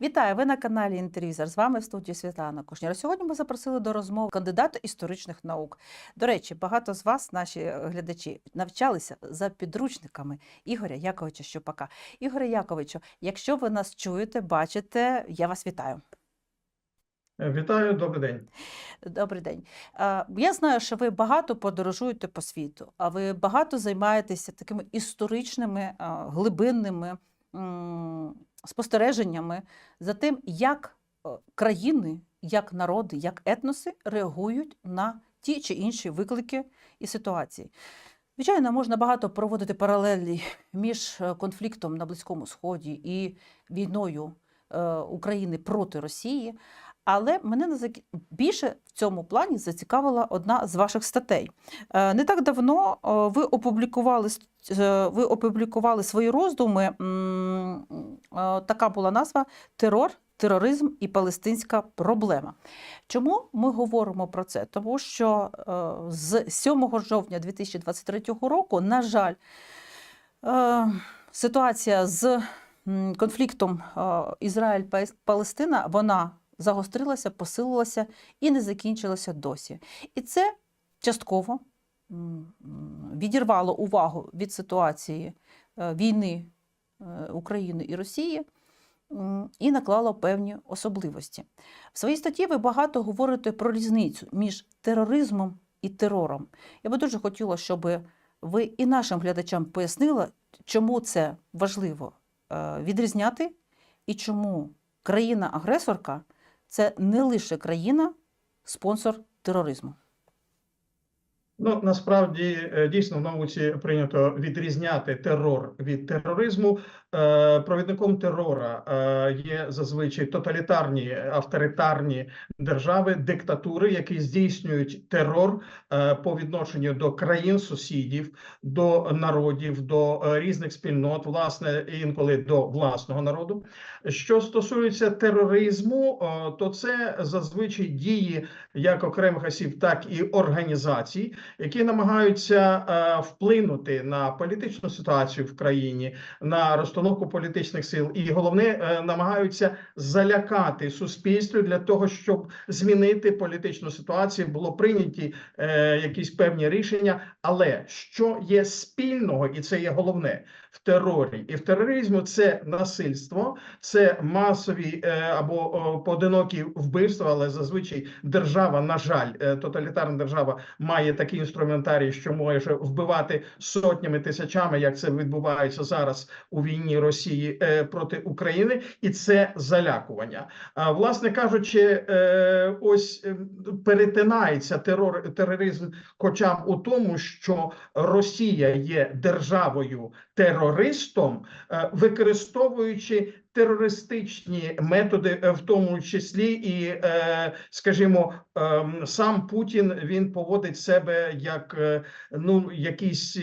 Вітаю! Ви на каналі Інтервізор. З вами в студії Світлана Кушніра. Сьогодні ми запросили до розмови кандидата історичних наук. До речі, багато з вас, наші е, глядачі, навчалися за підручниками Ігоря Яковича Щупака. Ігоря Яковичу, якщо ви нас чуєте, бачите, я вас вітаю. Вітаю, добрий день. Добрий день. Е, Я знаю, що ви багато подорожуєте по світу, а ви багато займаєтеся такими історичними, е, глибинними спостереженнями за тим, як е, країни, як народи, як етноси реагують на ті чи інші виклики і ситуації. Звичайно, можна багато проводити паралелі між е, конфліктом на Близькому Сході і війною е, України проти Росії. Але мене більше в цьому плані зацікавила одна з ваших статей. Е, Не так давно е, ви опублікували, ви опублікували свої роздуми. е, Така була назва Терор, тероризм і палестинська проблема. Чому ми говоримо про це? Тому що з 7 жовтня 2023 року, на жаль, ситуація з конфліктом Ізраїль-Палестина вона загострилася, посилилася і не закінчилася досі. І це частково відірвало увагу від ситуації е, війни е, України і Росії і наклало певні особливості. В своїй статті ви багато говорите про різницю між тероризмом і терором. Я би дуже хотіла, щоб ви і нашим глядачам пояснили, чому це важливо е, відрізняти і чому країна-агресорка це не лише країна, спонсор тероризму. Ну насправді е, дійсно в науці прийнято відрізняти терор від тероризму. Е, Провідником терора е, є зазвичай тоталітарні авторитарні держави, диктатури, які здійснюють терор е, по відношенню до країн сусідів, до народів, до різних спільнот, власне, інколи до власного народу. Що стосується тероризму, то це зазвичай дії як окремих осіб, так і організацій, які намагаються вплинути на політичну ситуацію в країні, на розстановку політичних сил, і головне е, намагаються залякати суспільство для того, щоб змінити політичну ситуацію. Було прийняті е, якісь певні рішення. Але що є спільного, і це є головне в терорі і в тероризму, це насильство, це масові е, або поодинокі вбивства, але зазвичай держава, на жаль, тоталітарна держава має такий інструментарій, що може вбивати сотнями тисячами, як це відбувається зараз у війні Росії е, проти України, і це залякування. А власне кажучи, е, ось е, перетинається терор тероризм, хоча у тому, що Росія є державою терористом, використовуючи терористичні методи, в тому числі, і, скажімо, ем, сам Путін він поводить себе як ну якийсь.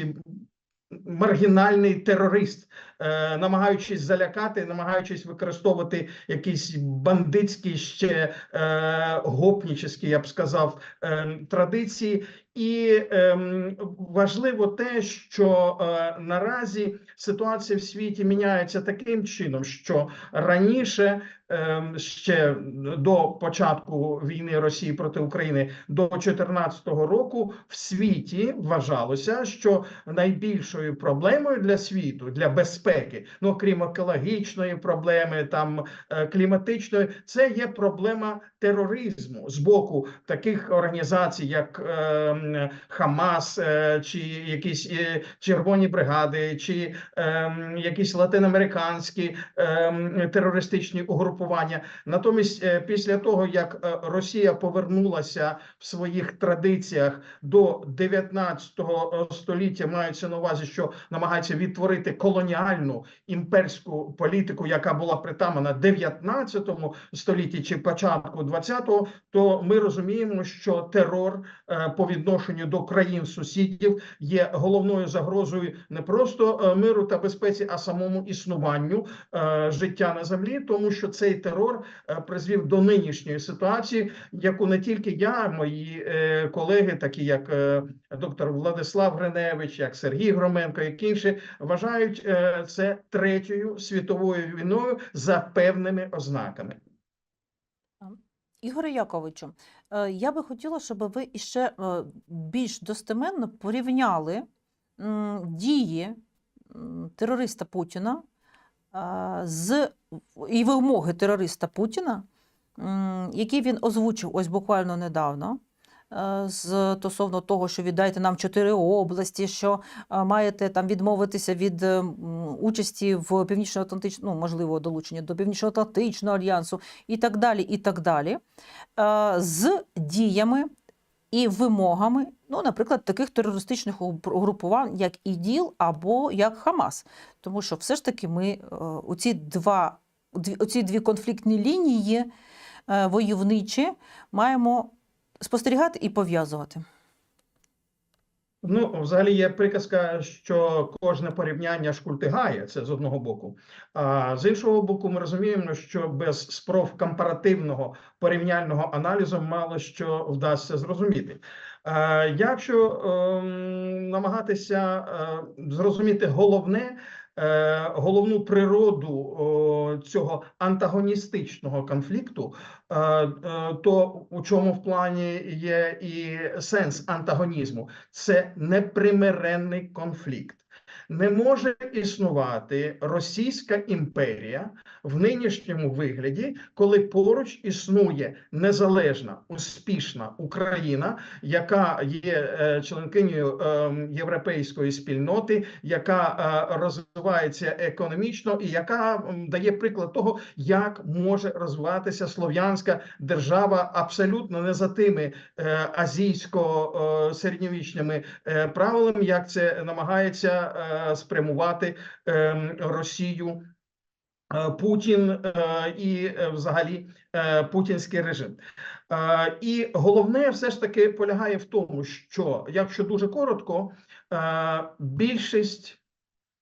Маргінальний терорист, е, намагаючись залякати, намагаючись використовувати якісь бандитські ще е, гопнічські, я б сказав, е, традиції, і ем, важливо те, що е, наразі ситуація в світі міняється таким чином, що раніше ще до початку війни Росії проти України до 2014 року в світі вважалося, що найбільшою проблемою для світу для безпеки, ну окрім екологічної проблеми, там е, кліматичної, це є проблема тероризму з боку таких організацій, як е, Хамас, е, чи якісь е, червоні бригади, чи е, якісь латиноамериканські е, терористичні угрупування. Натомість, е, після того як е, Росія повернулася в своїх традиціях до 19 століття, мається на увазі, що намагається відтворити колоніальну імперську політику, яка була притамана 19 столітті чи початку 20-го, то ми розуміємо, що терор е, по відношенню до країн сусідів є головною загрозою не просто е, миру та безпеці, а самому існуванню е, життя на землі, тому що цей терор е, призвів до нинішньої ситуації, яку не тільки я, мої е, колеги, такі як е, доктор Владислав Гриневич, як Сергій Громенко, як інші, вважають це третьою світовою війною за певними ознаками. Ігоре Яковичу, я би хотіла, щоб ви іще більш достеменно порівняли дії терориста Путіна з і вимоги терориста Путіна, які він озвучив ось буквально недавно. е, Стосовно того, що віддайте нам чотири області, що е, маєте там відмовитися від е, участі в північно-атлантичному, ну, можливо, долучення до Північно-Атлантичного альянсу і так далі, і так далі, з діями і вимогами, ну, наприклад, таких терористичних угрупувань, як ІДІЛ або як Хамас. Тому що все ж таки ми е, оці два, дві, оці дві конфліктні лінії воєвничі войовничі маємо спостерігати і пов'язувати. Ну, взагалі є приказка, що кожне порівняння шкультигає, це з одного боку. А з іншого боку, ми розуміємо, що без спроб компаративного порівняльного аналізу мало що вдасться зрозуміти. Е, Якщо ем, намагатися е, зрозуміти головне, е, головну природу цього антагоністичного конфлікту, е, е, то у чому в плані є і сенс антагонізму? Це непримиренний конфлікт. Не може існувати Російська імперія в нинішньому вигляді, коли поруч існує незалежна успішна Україна, яка є е, членкинею е, європейської спільноти, яка е, розвивається економічно і яка дає приклад того, як може розвиватися слов'янська держава абсолютно не за тими азійсько-середньовічними е, правилами, як це намагається спрямувати е, Росію. е, Путін е, і е, взагалі е, путінський режим. Е, І головне все ж таки полягає в тому, що якщо дуже коротко, е, більшість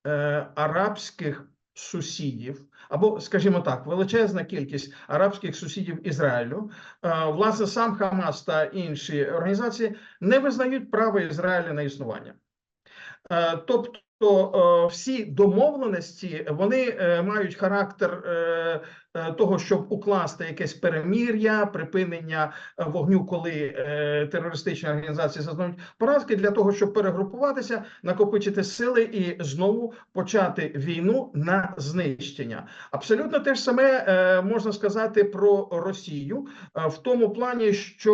е, арабських сусідів, або, скажімо так, величезна кількість арабських сусідів Ізраїлю, е, власне, сам Хамас та інші організації не визнають право Ізраїля на існування. Е, Тобто е, всі домовленості вони е, мають характер е, того, щоб укласти якесь перемір'я, припинення е, вогню, коли е, терористичні організації зазнають поразки, для того, щоб перегрупуватися, накопичити сили і знову почати війну на знищення. Абсолютно те ж саме е, можна сказати про Росію е, в тому плані, що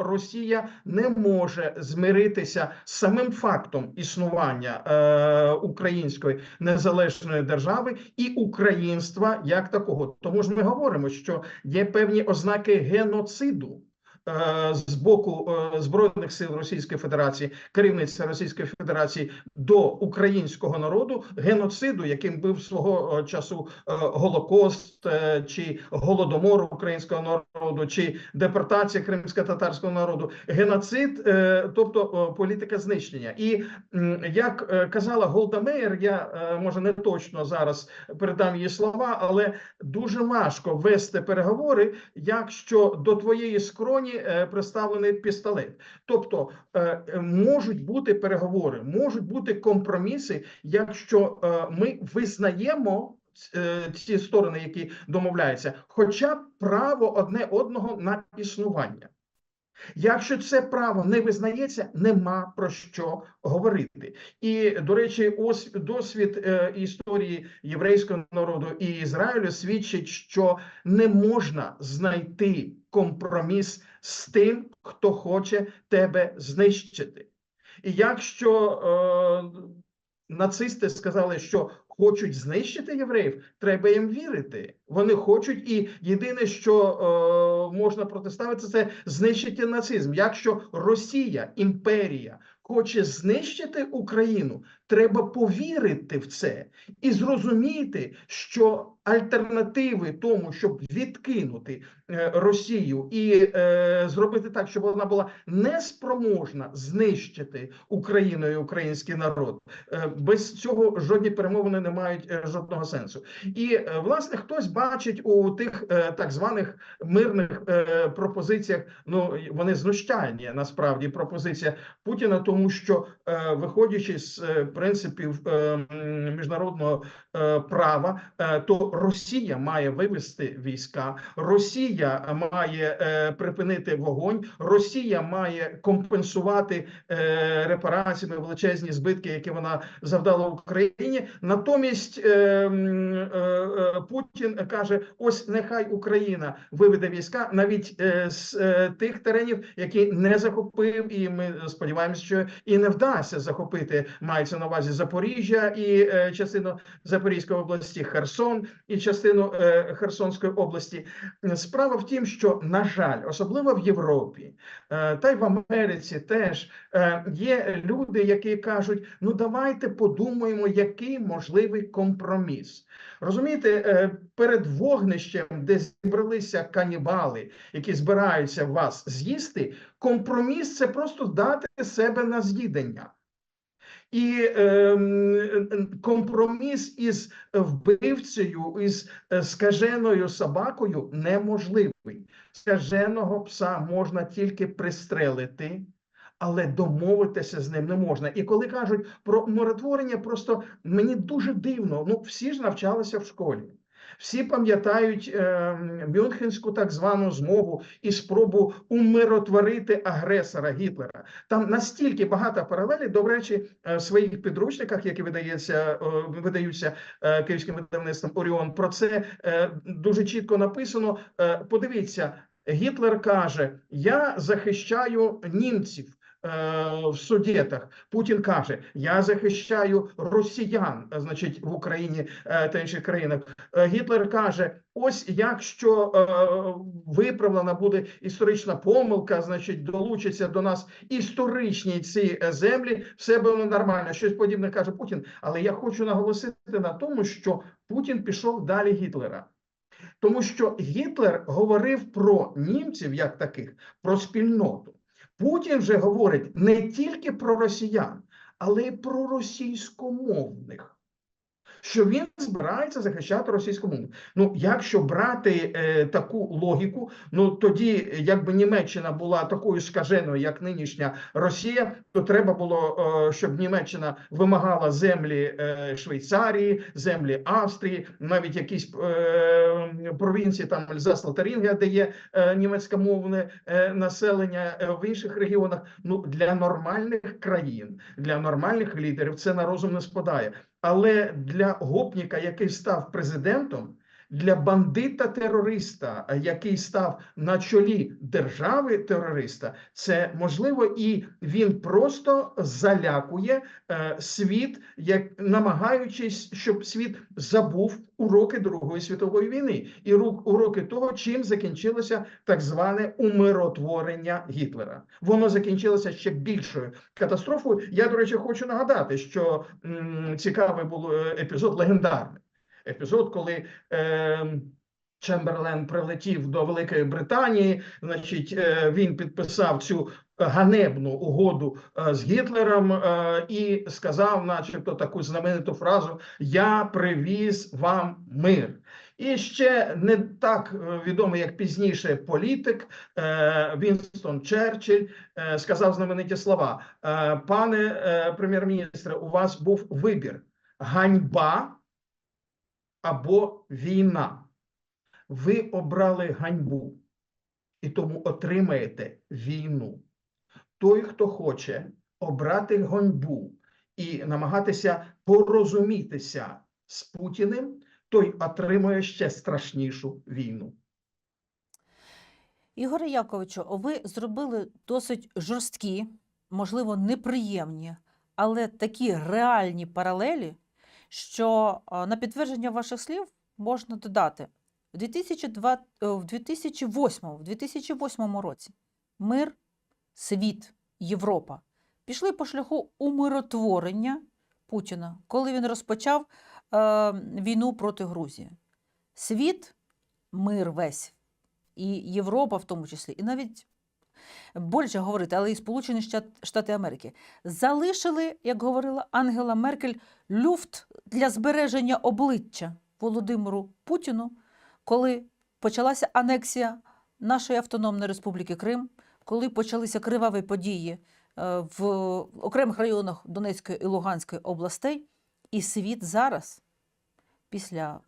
е, Росія не може змиритися з самим фактом існування е, української незалежної держави і українства як такого. Тому ж ми говоримо, що є певні ознаки геноциду. Е, З боку е, збройних сил Російської Федерації, керівництва Російської Федерації до українського народу, геноциду, яким був свого е, часу Голокост чи голодомор українського народу, чи депортація кримсько-татарського народу, геноцид, тобто політика знищення. І як казала Голда Меєр, я може не точно зараз передам її слова, але дуже важко вести переговори, якщо до твоєї скроні е, приставлений пістолет. Тобто е, е, можуть бути переговори, можуть бути компроміси, якщо ми визнаємо. Ці сторони, які домовляються, хоча б право одне одного на існування. Якщо це право не визнається, нема про що говорити. І до речі, ось досвід історії єврейського народу і Ізраїлю свідчить, що не можна знайти компроміс з тим, хто хоче тебе знищити. І якщо е, нацисти сказали, що хочуть знищити євреїв, треба їм вірити. Вони хочуть, і єдине, що е, можна протиставити, це знищити нацизм. Якщо Росія, імперія, хоче знищити Україну, треба повірити в це і зрозуміти, що альтернативи тому, щоб відкинути е, Росію і е, зробити так, щоб вона була неспроможна знищити Україну і український народ, е, без цього жодні перемовини не мають е, жодного сенсу. І власне хтось бачить у тих е, так званих мирних е, пропозиціях. Ну вони знущальні насправді пропозиція Путіна, тому що е, виходячи з принципів е, міжнародного е, права, е, то Росія має вивести війська, Росія має припинити вогонь, Росія має компенсувати репараціями величезні збитки, які вона завдала Україні. Натомість Путін каже: ось нехай Україна виведе війська навіть з тих теренів, які не захопив, і ми сподіваємося, що і не вдасться захопити. Мається на увазі Запоріжжя і е, частину Запорізької області, Херсон і частину е, Херсонської області. Справа в тім, що на жаль, особливо в Європі, е, та й в Америці теж е, є люди, які кажуть: ну давайте подумаємо, який можливий компроміс. Розумієте, е, перед вогнищем, де зібралися канібали, які збираються вас з'їсти, компроміс це просто дати себе на з'їдення. І ем, компроміс із вбивцею, із е, скаженою собакою неможливий. Скаженого пса можна тільки пристрелити, але домовитися з ним не можна. І коли кажуть про миротворення, просто мені дуже дивно. Ну, всі ж навчалися в школі. Всі пам'ятають е, Мюнхенську так звану змову і спробу умиротворити агресора Гітлера. Там настільки багато паралелей, до речі, е, в своїх підручниках, які видається, видаються е, київським видавництвом Оріон, про це е, дуже чітко написано. Е, Подивіться, Гітлер каже: Я захищаю німців. Е, В судетах Путін каже: Я захищаю росіян, значить, в Україні е, та інших країнах. Е, Гітлер каже: ось якщо виправлена буде історична помилка, значить долучаться до нас історичні ці землі, все буде нормально. Щось подібне каже Путін. Але я хочу наголосити на тому, що Путін пішов далі Гітлера. Тому що Гітлер говорив про німців як таких, про спільноту. Путін вже говорить не тільки про росіян, але й про російськомовних. Що він збирається захищати російську мову. Ну, якщо брати е, таку логіку, ну тоді, якби Німеччина була такою скаженою, як нинішня Росія, то треба було, е, щоб Німеччина вимагала землі е, Швейцарії, землі Австрії, навіть якісь е, провінції, там Альзас Лотарингія, де є е, німецькомовне е, населення е, в інших регіонах. Ну для нормальних країн, для нормальних лідерів це на розум не спадає. Але для гопніка, який став президентом, для бандита-терориста, який став на чолі держави терориста, це можливо, і він просто залякує е, світ, як намагаючись, щоб світ забув уроки Другої світової війни і уроки того, чим закінчилося так зване умиротворення Гітлера. Воно закінчилося ще більшою катастрофою. Я, до речі, хочу нагадати, що м, цікавий був е, епізод легендарний. Епізод, коли е, Чемберлен прилетів до Великої Британії, значить, е, він підписав цю ганебну угоду е, з Гітлером е, і сказав, начебто, таку знамениту фразу: Я привіз вам мир. І ще не так е, відомий, як пізніше політик Вінстон Черчилль сказав знамениті слова: Пане прем'єр-міністре, у вас був вибір: ганьба або війна. Ви обрали ганьбу і тому отримаєте війну. Той, хто хоче обрати ганьбу і намагатися порозумітися з Путіним, той отримує ще страшнішу війну. Ігоре Яковичу, ви зробили досить жорсткі, можливо, неприємні, але такі реальні паралелі, що на підтвердження ваших слів можна додати. В 2002, е, в 2008, в 2008 році мир, світ, Європа пішли по шляху умиротворення Путіна, коли він розпочав е, війну проти Грузії. Світ, мир весь і Європа в тому числі, і навіть більше говорити, але і Сполучені Штати Америки. Залишили, як говорила Ангела Меркель, люфт для збереження обличчя Володимиру Путіну, коли почалася анексія нашої автономної республіки Крим, коли почалися криваві події е, в окремих районах Донецької і Луганської областей, і світ зараз, після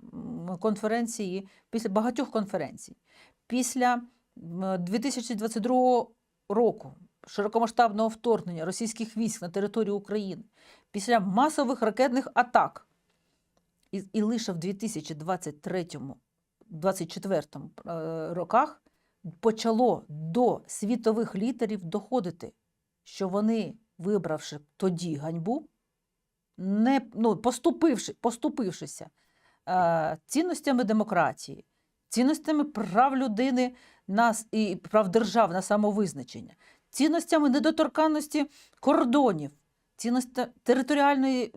конференції, після багатьох конференцій, після 2022 року широкомасштабного вторгнення російських військ на територію України, після масових ракетних атак, і, і лише в 2023-2024 е, роках почало до світових лідерів доходити, що вони, вибравши тоді ганьбу, не, ну, поступивши, поступившися е, цінностями демократії, цінностями прав людини на, с- і прав держави на самовизначення, цінностями недоторканності кордонів, цінності територіальної,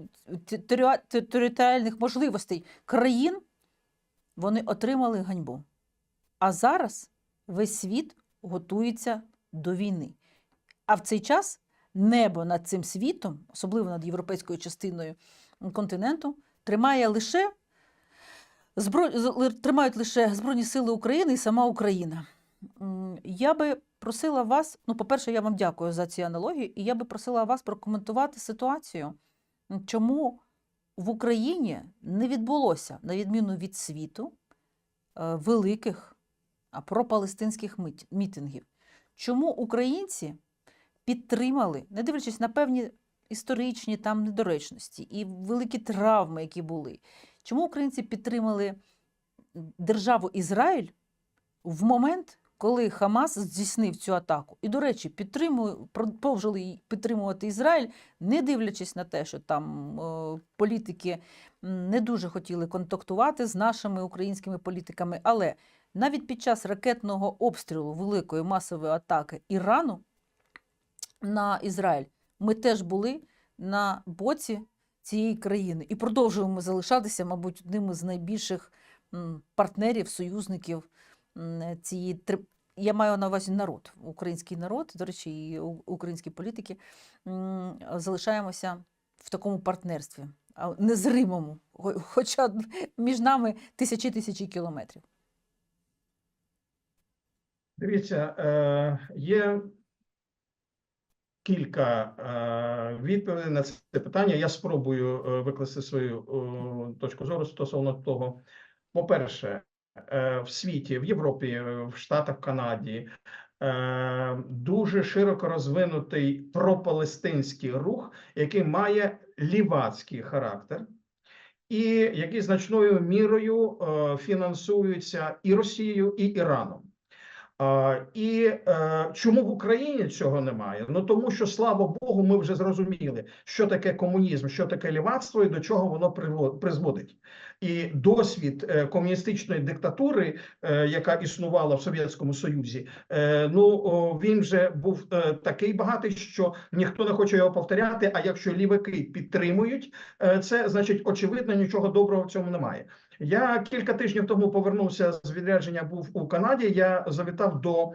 територіальних можливостей країн, вони отримали ганьбу. А зараз весь світ готується до війни. А в цей час небо над цим світом, особливо над європейською частиною континенту, тримає лише збро... тримають лише Збройні Сили України і сама Україна. Я би просила вас, ну, по-перше, я вам дякую за ці аналогії, і я би просила вас прокоментувати ситуацію, чому в Україні не відбулося, на відміну від світу, е, великих пропалестинських мітингів. Чому українці підтримали, не дивлячись на певні історичні там недоречності і великі травми, які були, чому українці підтримали державу Ізраїль в момент, коли Хамас здійснив цю атаку? І, до речі, підтримую, продовжили підтримувати Ізраїль, не дивлячись на те, що там е, політики не дуже хотіли контактувати з нашими українськими політиками, але навіть під час ракетного обстрілу великої масової атаки Ірану на Ізраїль ми теж були на боці цієї країни і продовжуємо залишатися, мабуть, одним з найбільших партнерів, союзників цієї я маю на увазі народ, український народ, до речі, і українські політики залишаємося в такому партнерстві, незримому, хоча між нами тисячі тисячі кілометрів. Дивіться, е, є кілька е, відповідей на це питання. Я спробую е, викласти свою точку зору стосовно того. По-перше, в світі, в Європі, е, в Штатах, Канаді е, дуже широко розвинутий пропалестинський рух, який має лівацький характер. І який значною мірою е, фінансується і Росією, і Іраном. І е, чому в Україні цього немає? Ну тому що слава Богу, ми вже зрозуміли, що таке комунізм, що таке лівацтво і до чого воно призводить. І досвід е, комуністичної диктатури, е, яка існувала в Совєтському Союзі, ну він вже був такий багатий, що ніхто не хоче його повторяти. А якщо ліваки підтримують це, значить очевидно нічого доброго в цьому немає. Я кілька тижнів тому повернувся з відрядження. Був у Канаді. Я завітав до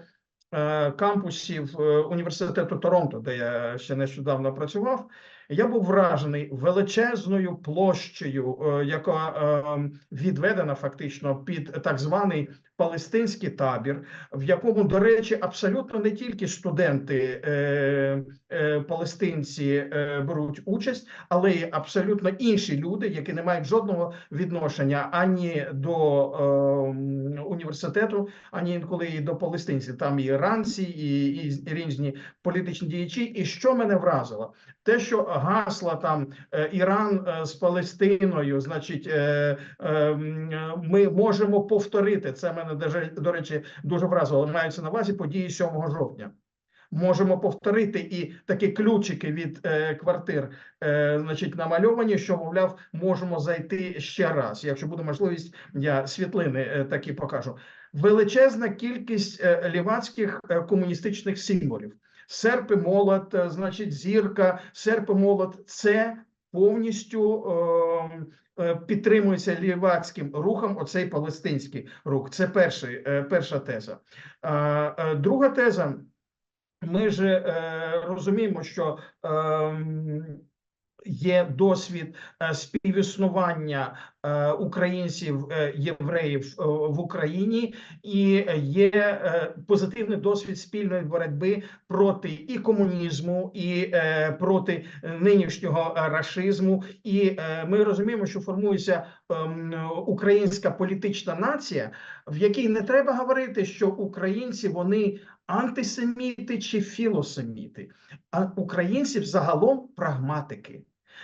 е, кампусів е, університету Торонто, де я ще нещодавно працював. Я був вражений величезною площею, е, яка е, відведена фактично під так званий палестинський табір, в якому, до речі, абсолютно не тільки студенти е, е, палестинці е, беруть участь, але й абсолютно інші люди, які не мають жодного відношення ані до е, університету, ані інколи і до палестинців. Там і іранці, і, і різні політичні діячі. І що мене вразило? Те, що гасла там е, Іран е, з Палестиною, значить, е, е, ми можемо повторити. Це мене даже, до речі дуже вразило. Мається на увазі події 7 жовтня. Можемо повторити і такі ключики від е, квартир, е, значить, намальовані, що мовляв, можемо зайти ще раз. Якщо буде можливість, я світлини е, такі покажу. Величезна кількість е, лівацьких е, комуністичних символів. Серп і молот, е, значить, зірка, серп і молот це повністю е, підтримується лівацьким рухом. Оцей палестинський рух. Це перший, е, перша теза. Е, друга теза. Ми ж е, розуміємо, що е, є досвід е, співіснування е, українців, е, євреїв в Україні, і є позитивний досвід спільної боротьби проти і комунізму, і проти нинішнього рашизму. І ми розуміємо, що формується ем, українська політична нація, в якій не треба говорити, що українці вони антисеміти чи філосеміти, а українців загалом прагматики.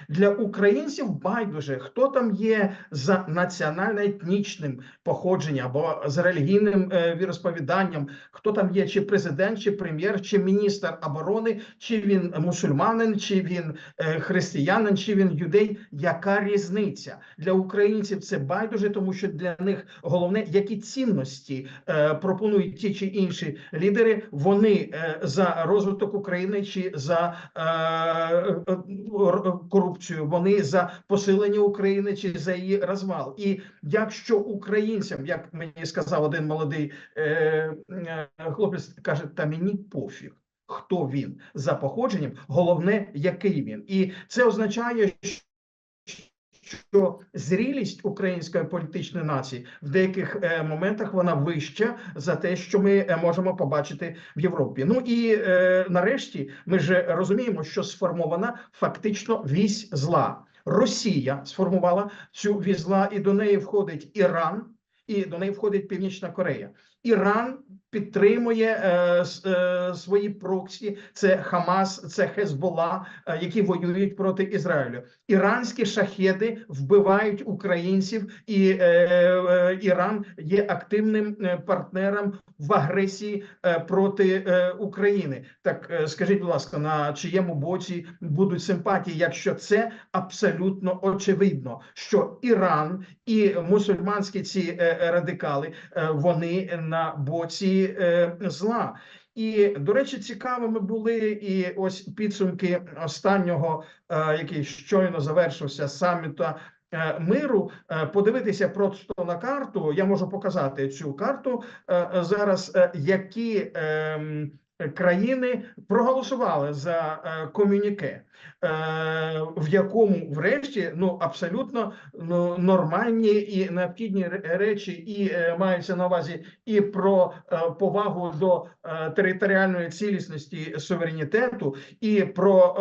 Для українців байдуже, хто там є за національно-етнічним походженням або з релігійним е, віросповіданням, хто там є, чи президент, чи прем'єр, чи міністр оборони, чи він мусульманин, чи він е, християнин, чи він юдей. Яка різниця для українців? Це байдуже, тому що для них головне, які цінності е, пропонують ті чи інші лідери. Вони е, за розвиток України чи за е, корупцію, вони за посилення України чи за її розвал. І якщо українцям, як мені сказав один молодий е, е, хлопець, каже, та мені пофіг. Хто він за походженням, головне, який він, і це означає, що зрілість української політичної нації в деяких е, моментах вона вища за те, що ми е, можемо побачити в Європі. Ну і е, нарешті ми ж розуміємо, що сформована фактично вісь зла. Росія сформувала цю вісь зла, і до неї входить Іран, і до неї входить Північна Корея. Іран підтримує е, е, свої проксі, це Хамас, це Хезбола, е, які воюють проти Ізраїлю. Іранські шахеди вбивають українців, і е, е, Іран є активним е, партнером в агресії е, проти е, України. Так е, скажіть, будь ласка, на чиєму боці будуть симпатії, якщо це абсолютно очевидно, що Іран і мусульманські ці е, радикали е, вони на боці е, зла. І до речі, цікавими були і ось підсумки останнього, е, який щойно завершився саміта е, миру. Подивитися просто на карту. Я можу показати цю карту зараз, які ем, країни проголосували за е, комюніке, е, в якому, врешті, ну абсолютно ну, нормальні і необхідні речі, і е, маються на увазі і про е, повагу до е, територіальної цілісності суверенітету, і про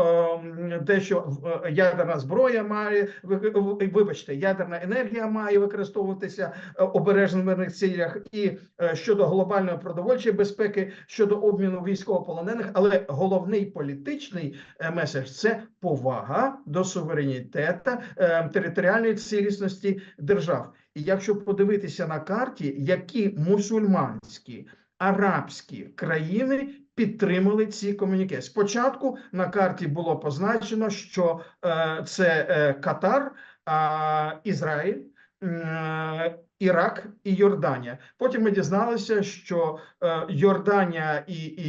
е, те, що е, ядерна зброя має ви- ви- вибачте, ядерна енергія має використовуватися е, обережно в мирних цілях, і е, щодо глобальної продовольчої безпеки, щодо обміну військовополонених, але головний політичний е, меседж це повага до суверенітету е, територіальної цілісності держав. І якщо подивитися на карті, які мусульманські арабські країни підтримали ці комуніке. Спочатку на карті було позначено, що е, це Катар, Ізраїль. Ірак і Йорданія. Потім ми дізналися, що е, Йорданія і, і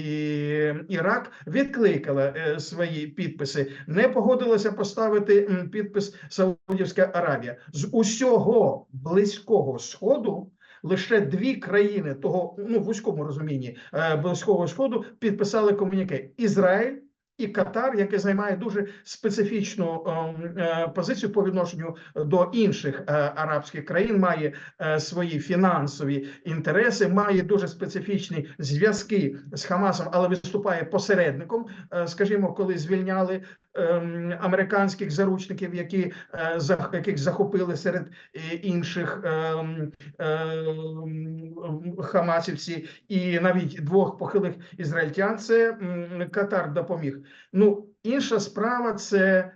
Ірак відкликали е, свої підписи, не погодилися поставити підпис Саудівська Аравія. З усього близького сходу лише дві країни того, ну в вузькому розумінні е, близького сходу підписали комуніке: Ізраїль. І Катар, який займає дуже специфічну ем, е, позицію по відношенню до інших е, арабських країн, має е, свої фінансові інтереси, має дуже специфічні зв'язки з Хамасом, але виступає посередником. Е, скажімо, коли звільняли американських заручників, які е, яких захопили серед е, інших ем, ем, хамасівці, і навіть двох похилих ізраїльтян, це Катар допоміг. Ну, інша справа це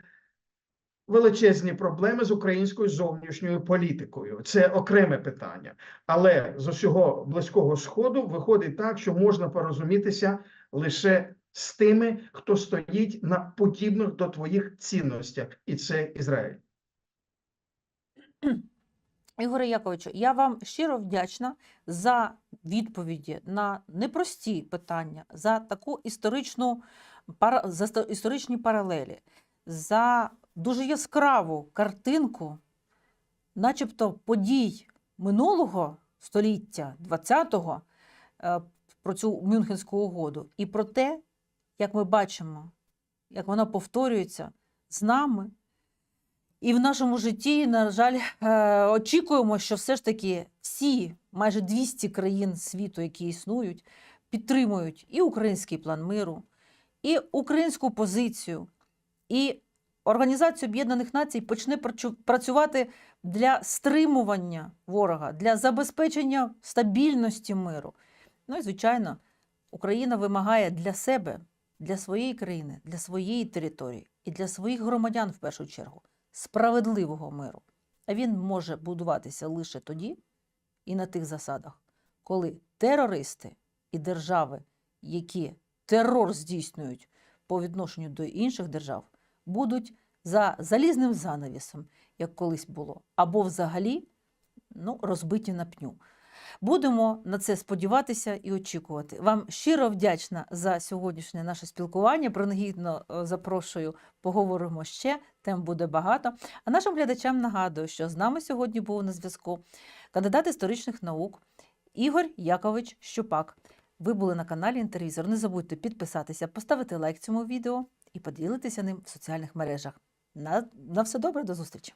величезні проблеми з українською зовнішньою політикою. Це окреме питання. Але з усього близького сходу виходить так, що можна порозумітися лише з тими, хто стоїть на подібних до твоїх цінностях, і це Ізраїль. Ігоре Яковичу, я вам щиро вдячна за відповіді на непрості питання, за таку історичну за історичні паралелі, за дуже яскраву картинку, начебто подій минулого століття, 20-го, е, про цю Мюнхенську угоду, і про те, як ми бачимо, як вона повторюється з нами І в нашому житті, на жаль, е, очікуємо, що все ж таки всі майже 200 країн світу, які існують, підтримують і український план миру, і українську позицію, і Організація Об'єднаних Націй почне працювати для стримування ворога, для забезпечення стабільності миру. Ну і звичайно, Україна вимагає для себе, для своєї країни, для своєї території і для своїх громадян в першу чергу справедливого миру. А він може будуватися лише тоді і на тих засадах, коли терористи і держави, які терор здійснюють по відношенню до інших держав, будуть за залізним занавісом, як колись було, або взагалі ну, розбиті на пню. Будемо на це сподіватися і очікувати. Вам щиро вдячна за сьогоднішнє наше спілкування. Принагідно е, запрошую, поговоримо ще, тем буде багато. А нашим глядачам нагадую, що з нами сьогодні був на зв'язку кандидат історичних наук Ігор Якович Щупак. Ви були на каналі Інтервізор. Не забудьте підписатися, поставити лайк цьому відео і поділитися ним в соціальних мережах. На, на все добре, до зустрічі!